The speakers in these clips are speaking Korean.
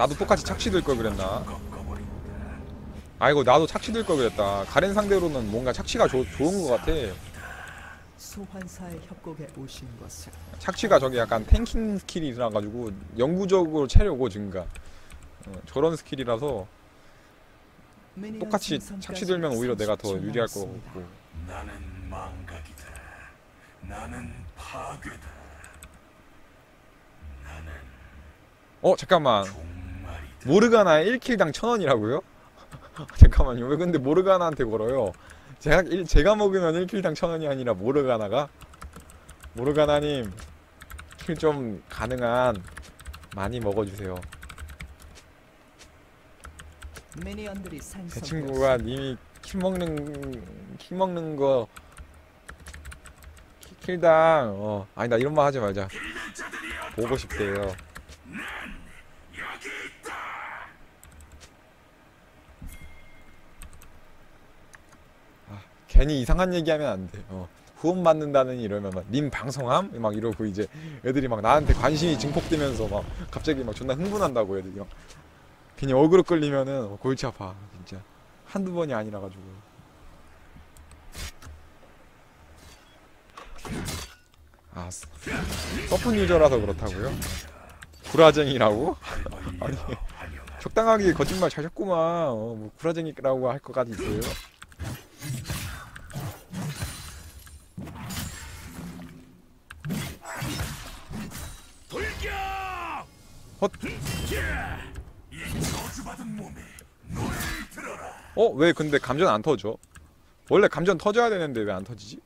나도 똑같이 착취 들걸 그랬나 아 이거 나도 착취 들걸 그랬다 가렌 상대로는 뭔가 착취가 조, 좋은 것 같아 소환사의 협곡에 오신 것을 착취가 저기 약간 탱킹 스킬이 있어가지고 영구적으로 체력 5 증가 어, 저런 스킬이라서 똑같이 생성까지 착취 들면 오히려 내가 더 30초 유리할 거 남았습니다. 같고 나는 망각이다. 나는 파괴다. 나는 어 잠깐만. 모르가나 1킬당 1000원이라고요? 잠깐만요 왜 근데 모르가나한테 걸어요 제가, 일- 제가 먹으면 1킬당 1000원이 아니라 모르가나가? 모르가나 님 킬 좀 가능한 많이 먹어 주세요 미니언들이 제. 친구가 님이 킬 먹는 킬 먹는 거 킬- 킬당 어 아니 나 이런 말 하지 말자 보고 싶대요 괜히 이상한 얘기하면 안 돼 어 후원 받는다는 이러면 막 님 방송함 막 이러고 이제 애들이 막 나한테 관심이 증폭되면서 막 갑자기 막 존나 흥분한다고 애들이 막 괜히 어그로 끌리면은 어, 골치 아파 진짜 한두 번이 아니라 가지고 아 서- 서픈 유저라서 그렇다고요? 구라쟁이라고? 아니 적당하게 거짓말 잘했구만 어, 뭐 구라쟁이라고 할 것까지 있어요? 헛! 어? 왜 근데 감전 안 터져? 원래 감전 터져야 되는데 왜 안 터지지?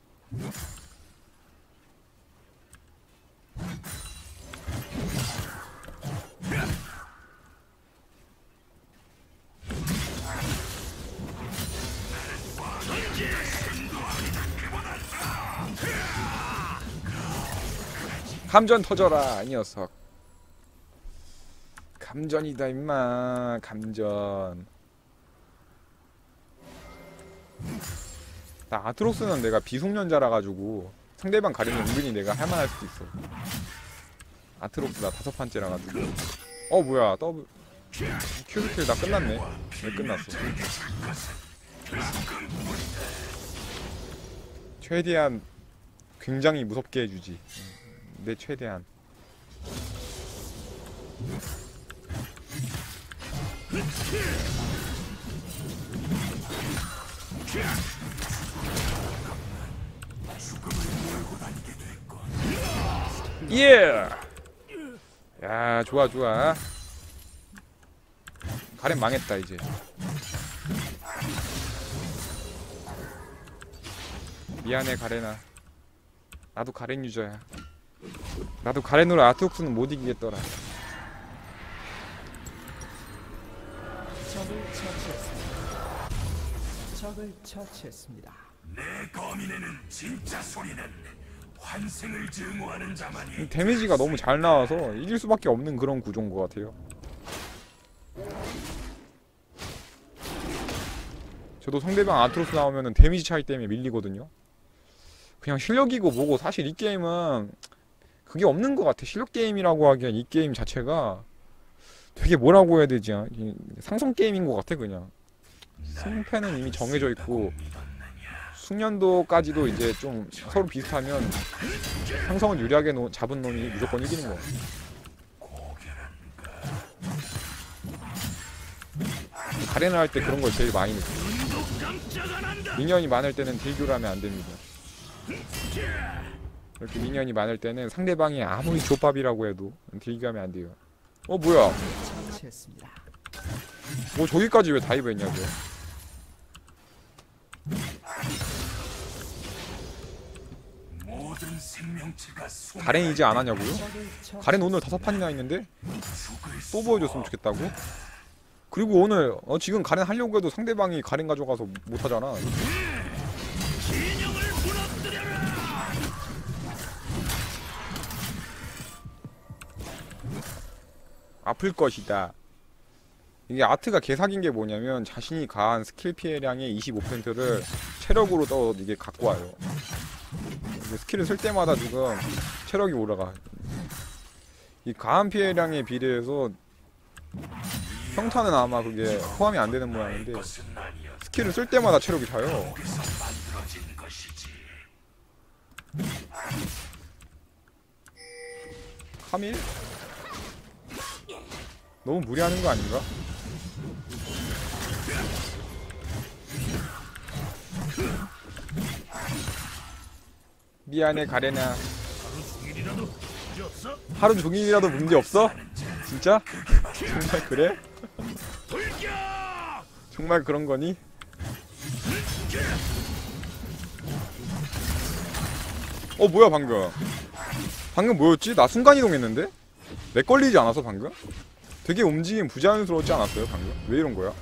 감전 터져라 이 녀석 감전이다 임마. 감전. 나 아트록스는 내가 비숙련자라 가지고 상대방 가리면 은근히 내가 할만할 수도 있어. 아트록스 나 다섯 판째라 가지고. 어 뭐야. 더블. 큐 스킬 나 끝났네. 왜 끝났어? 최대한 굉장히 무섭게 해주지. 음, 내 최대한 예! 야 좋아 좋아. 가렌 망했다 이제. 미안해 가렌아 나도 가렌 유저야. 나도 가렌으로 아트록스는 못 이기겠더라 처치했습니다. 적을 처치했습니다. 내 거민에는 진짜 소리는 환생을 증오하는 자만이 데미지가 너무 잘 나와서 이길 수밖에 없는 그런 구조인 것 같아요. 저도 상대방 아트로스 나오면은 데미지 차이 때문에 밀리거든요. 그냥 실력이고 뭐고 사실 이 게임은 그게 없는 것 같아. 실력 게임이라고 하기엔 이 게임 자체가 되게 뭐라고 해야 되지? 이 상성 게임인 것 같아 그냥. 승패는 이미 정해져 있고 숙련도까지도 이제 좀 서로 비슷하면 상성을 유리하게 놓, 잡은 놈이 무조건 이기는 거야. 가레나 할 때 그런 걸 제일 많이 느껴. 미니언이 많을 때는 딜교를 하면 안 됩니다. 이렇게 미니언이 많을 때는 상대방이 아무리 조밥이라고 해도 딜교하면 안 돼요. 어 뭐야? 처치했습니다. 뭐 저기까지 왜 다이브 했냐고요? 모든 생명체가 숨 가렌 이제 안 하냐고요? 가렌 오늘 다섯 판이나 있는데 또수 보여줬으면 좋겠다고? 그리고 오늘 어, 지금 가렌 하려고 해도 상대방이 가렌 가져가서 못 하잖아. 아플 것이다. 이게 아트가 개사긴 게 뭐냐면 자신이 가한 스킬 피해량의 25%를 체력으로 또 이게 갖고 와요. 스킬을 쓸 때마다 지금 체력이 올라가. 이 가한 피해량에 비례해서 평타는 아마 그게 포함이 안 되는 모양인데. 스킬을 쓸 때마다 체력이 차요. 카밀? 너무 무리하는 거 아닌가? 미안해 가레나 하루 종일이라도 문제 없어? 진짜? 정말 그래? 정말 그런 거니? 어 뭐야 방금 방금 뭐였지? 나 순간이동했는데? 렉 걸리지 않았어 방금? 되게 움직임 부자연스러웠지 않았어요 방금? 왜 이런 거야?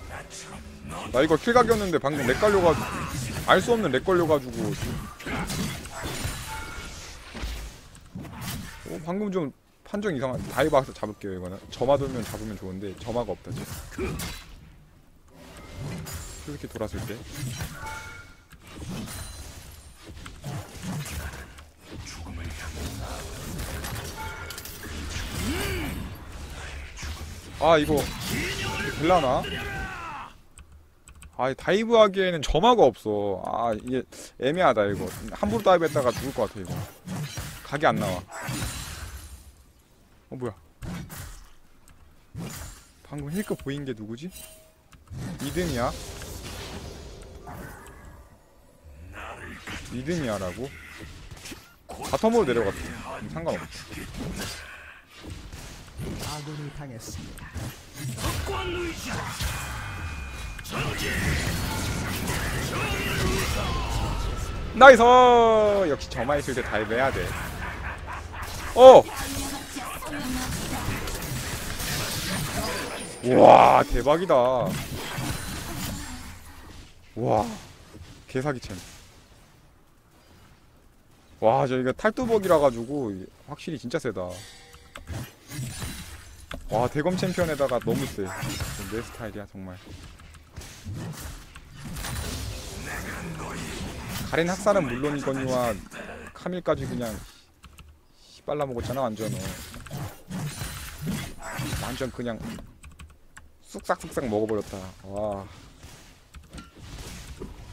나 이거 킬 각이었는데 방금 렉 걸려가지고 알 수 없는 렉 걸려가지고 어, 방금 좀 판정 이상한 다이버에서 잡을게요 이거는 점화 돌면 잡으면 좋은데 점화가 없다 지금 이렇게 돌았을 때 죽음을 아 이거 될라나? 아 다이브 하기에는 점화가 없어 아 이게 애매하다 이거 함부로 다이브 했다가 죽을 것 같아 이거 각이 안 나와 어 뭐야 방금 힐크 보인 게 누구지? 이든이야? 이든이야라고? 바텀으로 내려갔어 음, 상관없어 아군이 당했습니다. 나이스! 역시 있을 때 다이브 해야 돼. 어! 와 대박이다. 와 개사기챔. 와 저희가 탈두벅이라 가지고 확실히 진짜 세다 와 대검 챔피언에다가 너무 세 내 스타일이야 정말. 가렌 학살은 물론이거니와 카밀까지 그냥 빨라 먹었잖아 완전 어. 완전 그냥 쑥싹쑥싹 먹어버렸다. 와.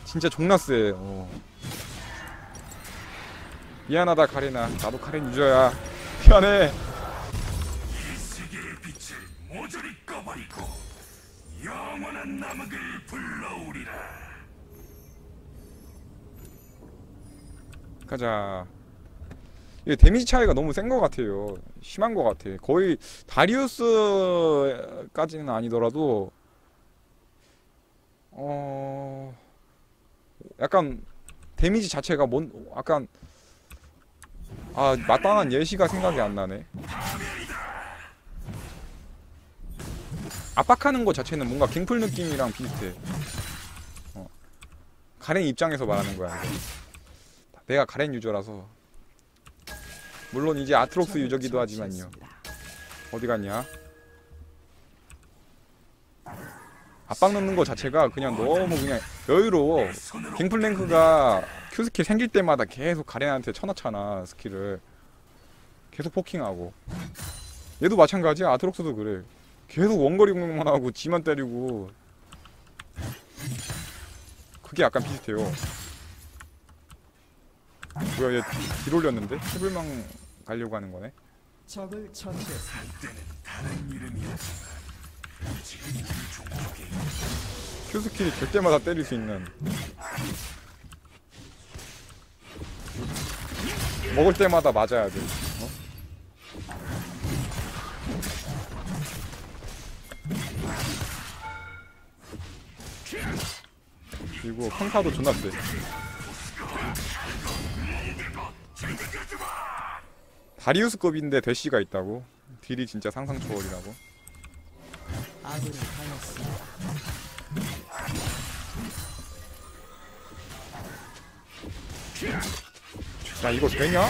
진짜 존나 세 어. 미안하다 카레나. 나도 카렌 유저야. 미안해 이 세계의 빛을 모조리 꺼버리고 영원한 남극을 불러오리라. 가자. 이게 데미지 차이가 너무 센 것 같아요. 심한 것 같아. 거의 다리우스까지는 아니더라도 어 약간 데미지 자체가 뭔 약간 아 마땅한 예시가 생각이 안 나네. 압박하는 것 자체는 뭔가 갱플 느낌이랑 비슷해. 어. 가렌 입장에서 말하는 거야. 내가 가렌 유저라서 물론 이제 아트록스 유저기도 하지만요. 어디 갔냐 압박 넣는 거 자체가 그냥 너무 그냥 여유로워 갱플랭크가 Q 스킬 생길 때마다 계속 가렌한테 쳐넣잖아 스킬을 계속 포킹하고 얘도 마찬가지야 아트록스도 그래 계속 원거리 공격만 하고 지만 때리고. 그게 약간 비슷해요. 뭐야 얘 딜 올렸는데? 해불망 가려고 하는 거네? 적을 처치했습니다. 때는 다른 이름이었지만 지금 우리 종족의 Q 스킬이 될 때마다 때릴 수 있는. 먹을 때마다 맞아야 돼 그리고 평타도 존나 세 다리우스급인데 대시가 있다고? 딜이 진짜 상상 초월이라고? 야 이거 되냐?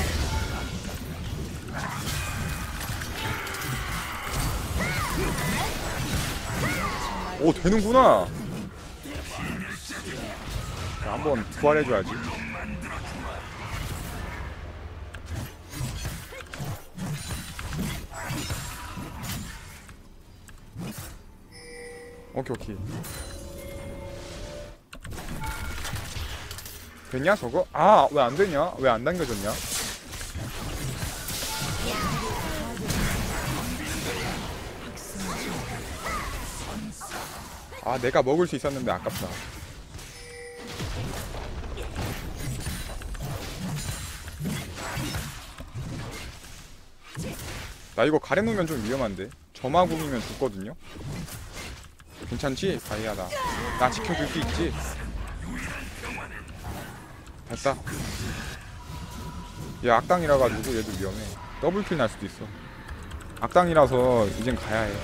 오 되는구나. 자, 한번 부활해줘야지. 오케이 오케이. 됐냐 저거? 아 왜 안 되냐? 왜 안 당겨졌냐? 아 내가 먹을 수 있었는데 아깝다. 나 이거 가래놓으면 좀 위험한데. 점화궁이면 죽거든요? 괜찮지? 다이아다. 나 지켜줄 수 있지? 됐다. 얘 악당이라 가지고 얘도 위험해. 더블킬 날 수도 있어. 악당이라서 이젠 가야 해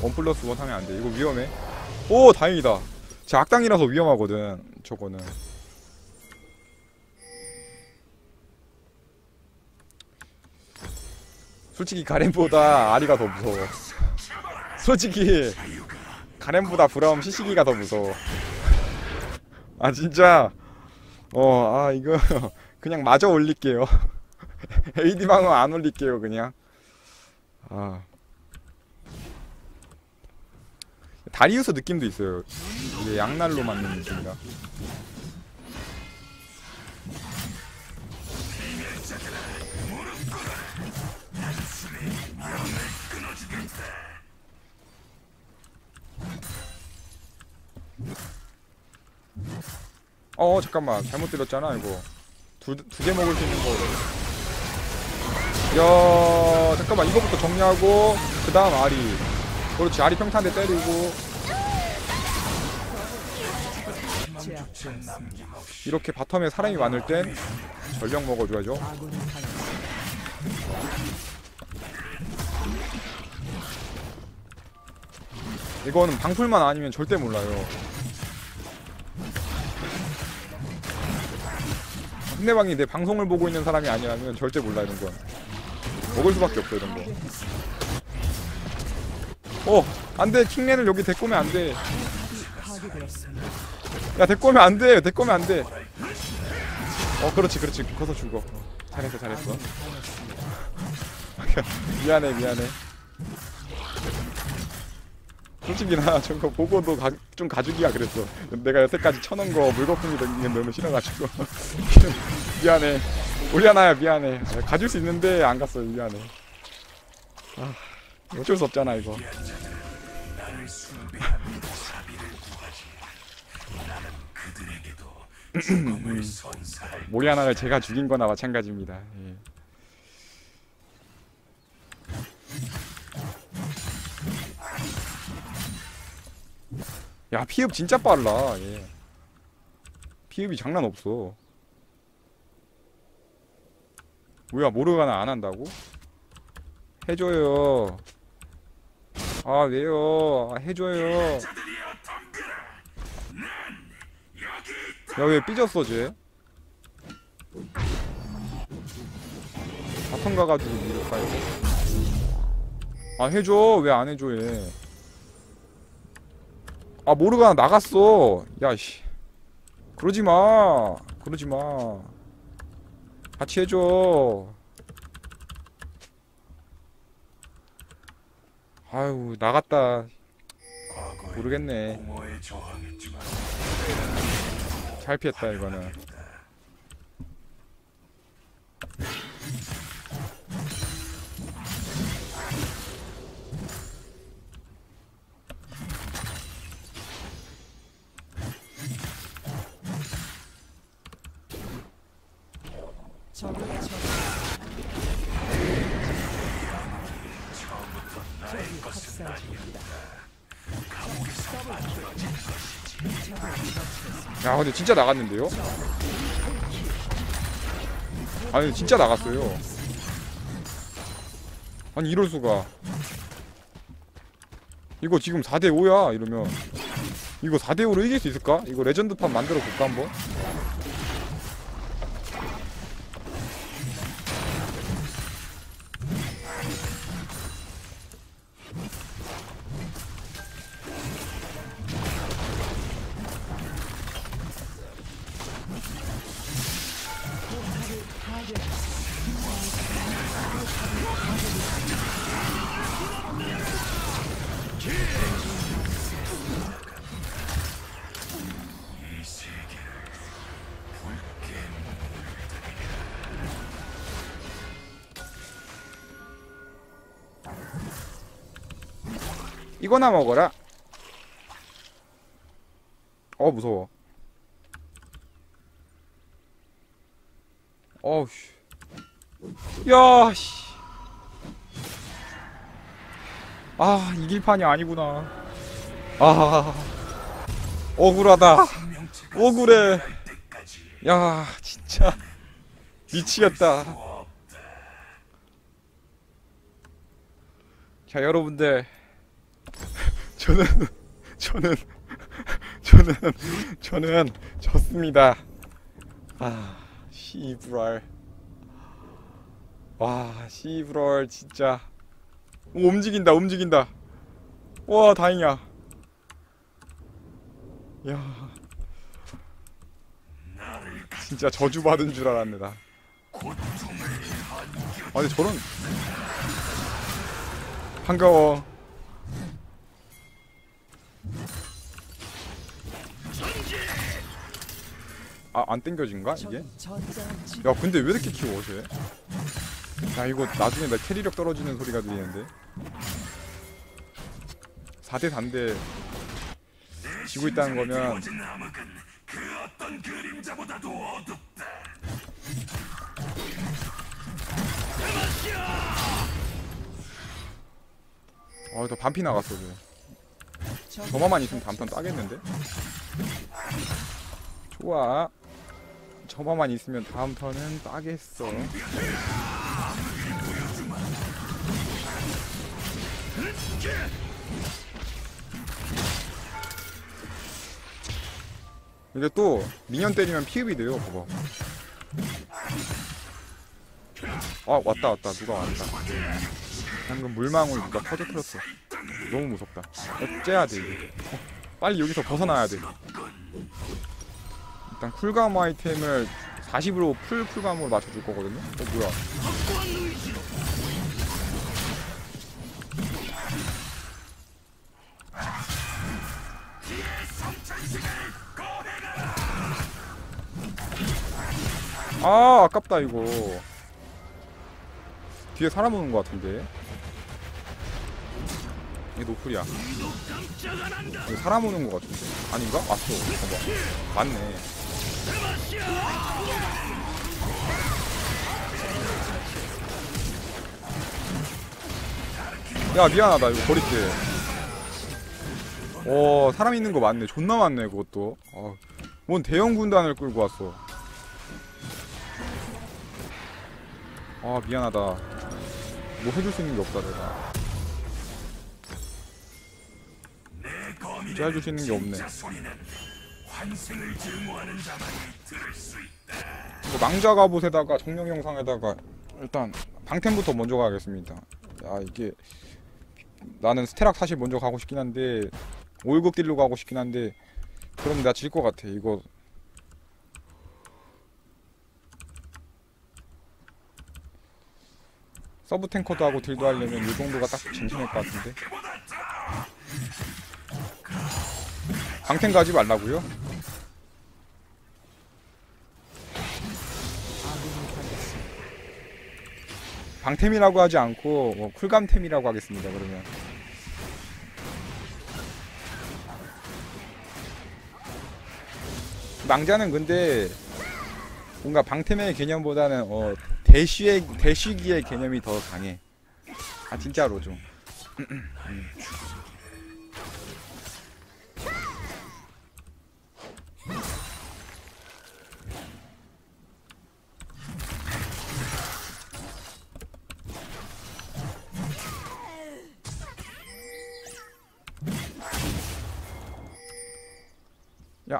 원 플러스 원 하면 안돼. 이거 위험해. 오 다행이다. 제 악당이라서 위험하거든 저거는 솔직히 가렘보다 아리가 더 무서워. 솔직히 가렘보다 브라움 시시기가 더 무서워. 아 진짜. 어 아 이거 그냥 마저 올릴게요. AD 방어 안 올릴게요 그냥. 아. 다리우스 느낌도 있어요. 이게 양날로 맞는 느낌이라 어 잠깐만 잘못 들었잖아 이거 두두개 먹을 수 있는 거. 야 잠깐만 이거부터 정리하고 그 다음 아리. 그렇지 아리 평탄대 때리고. 이렇게 바텀에 사람이 많을 땐 전력 먹어줘야죠. 이거는 방풀만 아니면 절대 몰라요. 상대방이 내 방송을 보고 있는 사람이 아니라면 절대 몰라 이런 건. 먹을 수밖에 없어 이런 거. 어, 안돼 킹맨을 여기 오면 안돼. 야 오면 안돼. 오면 안돼. 어, 그렇지, 그렇지. 커서 죽어. 잘했어, 잘했어. 미안해, 미안해. 솔직히 나 저거 보고도 가, 좀 가죽이야 그랬어. 내가 여태까지 쳐놓은 거 물거품이 된게 너무 싫어가지고. 미안해. 오리아나야 미안해. 가질 수 있는데 안 갔어 미안해. 아, 어쩔 수 없잖아 이거. 모리아나를 제가 죽인 거나 마찬가지입니다. 예. 야 피흡 진짜 빨라. 예. 피흡이 장난 없어. 뭐야 모르가나 안 한다고? 해줘요. 아 왜요? 아, 해줘요. 야 왜 삐졌어 쟤? 바텀 가가지고 밀을까 이거? 아 해줘 왜 안 해줘 얘? 아 모르가나 나갔어. 야씨 그러지 마 그러지 마 같이 해줘. 아유 나갔다 모르겠네. 잘 피했다 이거는. 적을 처치. 적이 학살 중입니다. 야 근데 진짜 나갔는데요? 아니 진짜 나갔어요 아니 이럴 수가 이거 지금 4대 5야 이러면 이거 4대 5로 이길 수 있을까? 이거 레전드판 만들어 볼까 한번? 이거나 먹어라. 어 무서워. 어우 씨. 야 씨. 아 이길 판이 아니구나. 아 억울하다. 억울해. 야 진짜. 미치겠다. 자 여러분들 저는 저는 저는 저는 졌습니다. 아 시브랄. 와 시브랄 진짜. 오, 움직인다 움직인다. 와 다행이야. 야. 진짜 저주받은 줄 알았네 나 아니 저런. 반가워 아 안 땡겨진가 이게? 야 근데 왜 이렇게 키워 쟤? 야 이거 나중에 나 캐리력 떨어지는 소리가 들리는데 4대 4인데 지고 있다는 거면 그. 아나 반피 나갔어 쟤 적은 저만만 있으면 다음 턴 따겠는데? 좋아. 저만만 있으면 다음 턴은 따겠어. 이게 또 미니언 때리면 피흡이 돼요 그거. 아 왔다 왔다. 누가 왔다 방금 물망울 누가 퍼져트렸어. 너무 무섭다. 어째야 돼 이게. 어, 빨리 여기서 벗어나야 돼. 일단 쿨감 아이템을 40으로 풀 쿨감으로 맞춰줄 거거든요? 어 뭐야? 아 아깝다 이거. 뒤에 사람 오는 거 같은데 이게 노플이야. 이거 사람 오는 거 같은데. 아닌가? 왔어 봐봐. 맞네. 야 미안하다. 이거 버릴게. 어 사람 있는 거 맞네. 존나 많네 그것도. 어, 뭔 대형 군단을 끌고 왔어. 아 미안하다. 뭐 해줄 수 있는 게 없다 내가 수 있는 게 없네. 망자 갑옷에다가 정령 영상에다가 일단 방템부터 먼저 가겠습니다. 야 이게 나는 스테락 사실 먼저 가고 싶긴 한데 5일급 딜로 가고 싶긴 한데 그럼 나 질 것 같아 이거. 서브 탱커도 하고 딜도 하려면 이 정도가 딱 쟁심할 것 같은데 방템 가지 말라고요? 방템이라고 하지 않고 뭐 쿨감템이라고 하겠습니다 그러면. 망자는 근데 뭔가 방템의 개념보다는 어 대쉬의 대쉬기의 개념이 더 강해. 아 진짜로 좀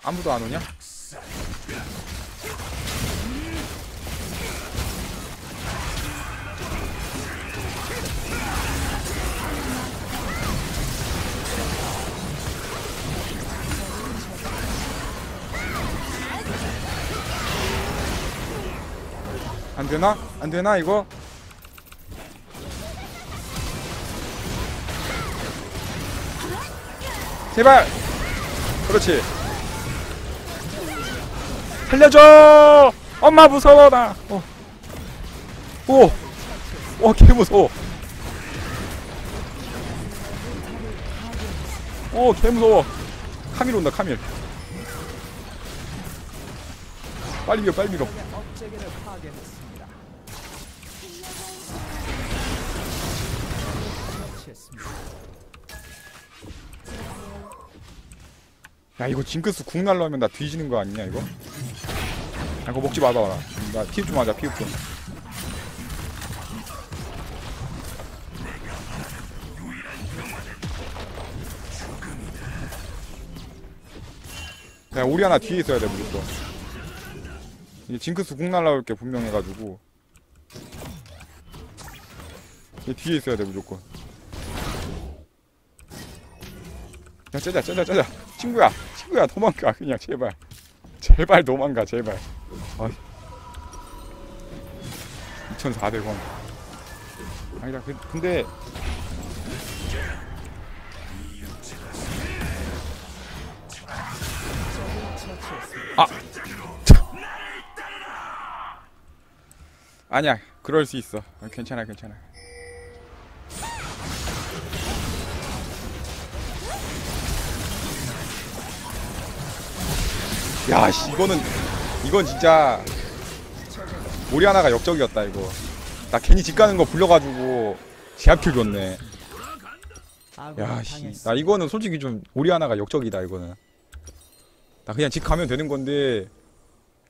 아무도 안 오냐? 안 되나? 안 되나 이거? 제발! 그렇지. 살려줘! 엄마 무서워 나. 어. 오. 와, 개 무서워. 오, 개 무서워. 카밀 온다, 카밀. 빨리 밀어, 빨리 밀어. 야, 이거 징크스 궁 날라오면 나 뒤지는 거 아니냐, 이거? 아, 이거 먹지 마봐. 나, 나 피흡 좀 하자, 피흡 좀. 야, 우리 하나 뒤에 있어야 돼, 무조건. 이게 징크스 궁 날라올 게 분명해가지고. 얘 뒤에 있어야 돼, 무조건. 야, 짜자, 짜자, 짜자. 친구야, 친구야, 도망가, 그냥, 제발. 제발 도망가, 제발. 아 2,400원. 아니다, 그, 근데. 아! 아니야, 그럴 수 있어. 아, 괜찮아, 괜찮아. 야, 씨, 이거는, 이건 진짜, 오리아나가 역적이었다, 이거. 나 괜히 집 가는 거 불려가지고, 제압킬 줬네. 아군이 야, 씨. 당했습니다. 나 이거는 솔직히 좀, 오리아나가 역적이다, 이거는. 나 그냥 집 가면 되는 건데,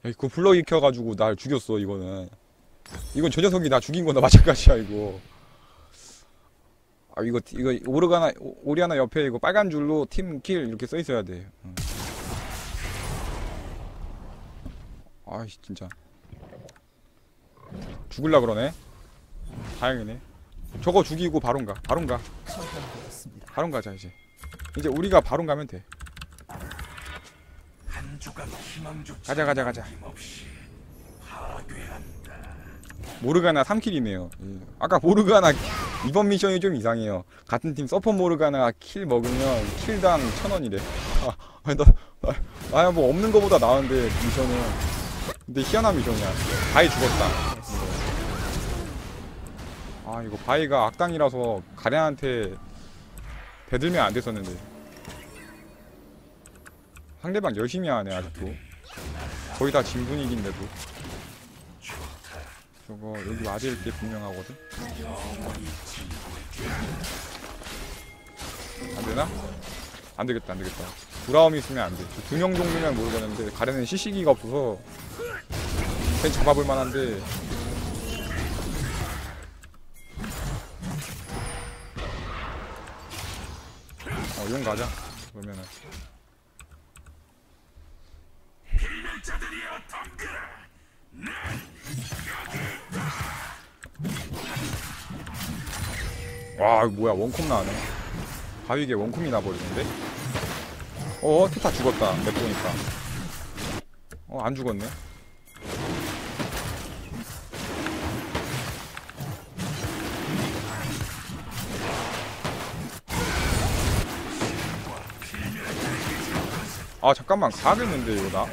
야, 그거 불러 일으켜가지고 날 죽였어, 이거는. 이건 저 녀석이 나 죽인 거나 마찬가지야, 이거. 아, 이거, 이거, 오르가나, 오- 오리아나 옆에 이거 빨간 줄로 팀 킬 이렇게 써 있어야 돼. 응. 아이씨, 진짜. 죽을라 그러네. 다행이네. 저거 죽이고 바론 가. 바론 가. 처형되었습니다. 바론 가 자, 이제. 이제 우리가 바론 가면 돼. 가자, 가자, 가자. 모르가나 3킬이네요. 아까 모르가나 이번 미션이 좀 이상해요. 같은 팀 서퍼 모르가나 킬 먹으면 킬당 천 원이래. 아, 아니, 나, 아, 아야 뭐 없는 거보다 나은데 미션은. 근데 희한한 미션이야. 바이 죽었다. 이거. 아 이거 바이가 악당이라서 가렌한테 대들면 안 됐었는데. 상대방 열심히 하네 아직도. 거의 다 진 분위기인데도. 저거 여기 맞을 게 분명하거든. 안 되나? 안 되겠다, 안 되겠다. 브라움이 있으면 안 돼. 두명 정도면 모르겠는데 가래는 시시기가 없어서 쟤 잡아볼 만한데. 어, 용 가자. 그러면은. 와, 뭐야, 원콤 나네. 바위게 원콤이 나버리는데? 어, 티타 죽었다. 맵 보니까. 어, 안 죽었네. 아, 잠깐만. 가야겠는데, 이거 나?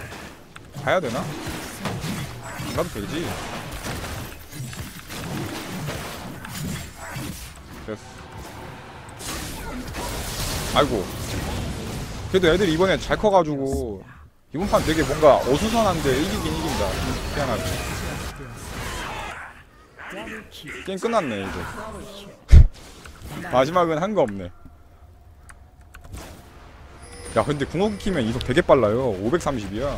가야 되나? 안 가도 되지. 됐어. 아이고. 그래도 애들이 이번에 잘 커가지고 이번 판 되게 뭔가 어수선한데 이기긴 이긴다. 희한하게. 게임 끝났네 이제. 마지막은 한 거 없네. 야 근데 궁극기 키면 이속 되게 빨라요. 530이야.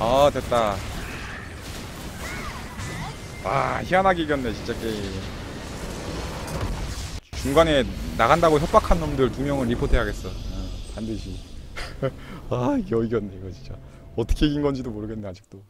아 됐다. 와 희한하게 이겼네 진짜 게임. 중간에 나간다고 협박한 놈들 두 명은 리포트해야겠어. 어, 반드시. 아 이겼네 이거 진짜. 어떻게 이긴 건지도 모르겠네 아직도